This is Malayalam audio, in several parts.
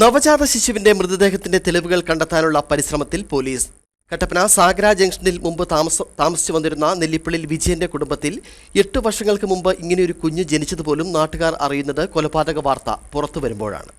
നവജാത ശിശുവിന്റെ മൃതദേഹത്തിന്റെ തെളിവുകൾ കണ്ടെത്താനുള്ള പരിശ്രമത്തിൽ പോലീസ്. കട്ടപ്പന സാഗ്ര ജംഗ്ഷനിൽ മുമ്പ് താമസ താമസിച്ചു വന്നിരുന്ന നെല്ലിപ്പള്ളിൽ വിജയന്റെ കുടുംബത്തിൽ എട്ട് വർഷങ്ങൾക്ക് മുമ്പ് ഇങ്ങനെയൊരു കുഞ്ഞ് ജനിച്ചതുപോലും നാട്ടുകാർ അറിയുന്നത് കൊലപാതക വാർത്ത പുറത്തു വരുമ്പോഴാണ്.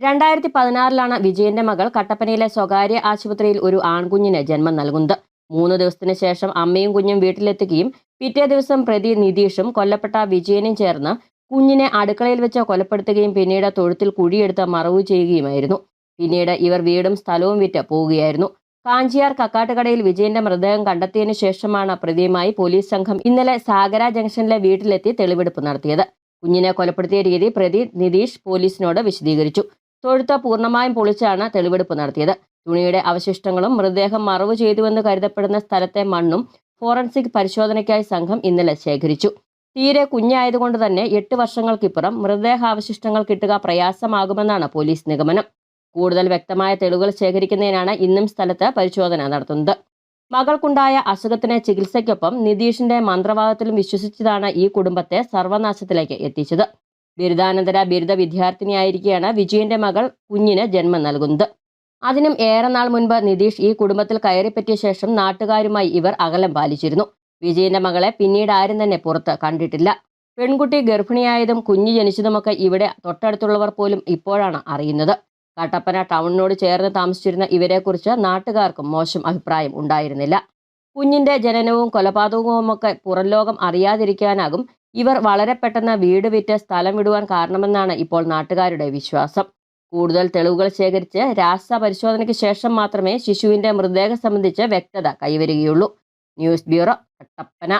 രണ്ടായിരത്തി പതിനാറിലാണ് വിജയന്റെ മകൾ കട്ടപ്പനയിലെ സ്വകാര്യ ആശുപത്രിയിൽ ഒരു ആൺകുഞ്ഞിന് ജന്മം നൽകുന്നത്. മൂന്ന് ദിവസത്തിന് ശേഷം അമ്മയും കുഞ്ഞും വീട്ടിലെത്തുകയും പിറ്റേ ദിവസം പ്രതി നിതീഷും കൊല്ലപ്പെട്ട വിജയനും ചേർന്ന് കുഞ്ഞിനെ അടുക്കളയിൽ വെച്ച് കൊലപ്പെടുത്തുകയും പിന്നീട് തൊഴുത്തിൽ കുഴിയെടുത്ത് മറവു ചെയ്യുകയുമായിരുന്നു. പിന്നീട് ഇവർ വീടും സ്ഥലവും വിറ്റ് പോവുകയായിരുന്നു. കാഞ്ചിയാർ കക്കാട്ടുകടയിൽ വിജയന്റെ മൃതദേഹം കണ്ടെത്തിയതിനു ശേഷമാണ് പ്രതിയുമായി പോലീസ് സംഘം ഇന്നലെ സാഗര ജംഗ്ഷനിലെ വീട്ടിലെത്തി തെളിവെടുപ്പ് നടത്തിയത്. കുഞ്ഞിനെ കൊലപ്പെടുത്തിയ രീതി പ്രതി നിതീഷ് പോലീസിനോട് വിശദീകരിച്ചു. തൊഴുത്ത് പൂർണമായും പൊളിച്ചാണ് തെളിവെടുപ്പ് നടത്തിയത്. തുണിയുടെ അവശിഷ്ടങ്ങളും മൃതദേഹം മറവ് ചെയ്തുവെന്ന് കരുതപ്പെടുന്ന സ്ഥലത്തെ മണ്ണും ഫോറൻസിക് പരിശോധനയ്ക്കായി സംഘം ഇന്നലെ ശേഖരിച്ചു. തീരെ കുഞ്ഞായതുകൊണ്ട് തന്നെ എട്ട് വർഷങ്ങൾക്കിപ്പുറം മൃതദേഹാവശിഷ്ടങ്ങൾ കിട്ടുക പ്രയാസമാകുമെന്നാണ് പോലീസ് നിഗമനം. കൂടുതൽ വ്യക്തമായ തെളിവുകൾ ശേഖരിക്കുന്നതിനാണ് ഇന്നും സ്ഥലത്ത് പരിശോധന നടത്തുന്നത്. മകൾക്കുണ്ടായ അസുഖത്തിന് ചികിത്സയ്ക്കൊപ്പം നിതീഷിന്റെ മന്ത്രവാദത്തിലും വിശ്വസിച്ചതാണ് ഈ കുടുംബത്തെ സർവനാശത്തിലേക്ക് എത്തിച്ചത്. ബിരുദാനന്തര ബിരുദ വിദ്യാർത്ഥിനിയായിരിക്കെയാണ് വിജയന്റെ മകൾ കുഞ്ഞിന് ജന്മം നൽകുന്നത്. അതിനും ഏറെ നാൾ മുൻപ് നിതീഷ് ഈ കുടുംബത്തിൽ കയറിപ്പറ്റിയ ശേഷം നാട്ടുകാരുമായി ഇവർ അകലം പാലിച്ചിരുന്നു. വിജയന്റെ മകളെ പിന്നീട് ആരും തന്നെ പുറത്ത് കണ്ടിട്ടില്ല. പെൺകുട്ടി ഗർഭിണിയായതും കുഞ്ഞു ജനിച്ചതുമൊക്കെ ഇവിടെ തൊട്ടടുത്തുള്ളവർ പോലും ഇപ്പോഴാണ് അറിയുന്നത്. കട്ടപ്പന ടൗണിനോട് ചേർന്ന് താമസിച്ചിരുന്ന ഇവരെക്കുറിച്ച് നാട്ടുകാർക്കും മോശം അഭിപ്രായം ഉണ്ടായിരുന്നില്ല. കുഞ്ഞിന്റെ ജനനവും കൊലപാതകവുമൊക്കെ പുറംലോകം അറിയാതിരിക്കാനാകും ഇവർ വളരെ പെട്ടെന്ന് വീട് വിറ്റ് സ്ഥലം വിടുവാൻ കാരണമെന്നാണ് ഇപ്പോൾ നാട്ടുകാരുടെ വിശ്വാസം. കൂടുതൽ തെളിവുകൾ ശേഖരിച്ച് രാസ പരിശോധനയ്ക്ക് ശേഷം മാത്രമേ ശിശുവിന്റെ മൃതദേഹം സംബന്ധിച്ച് വ്യക്തത കൈവരികയുള്ളൂ. News Bureau tetap kena.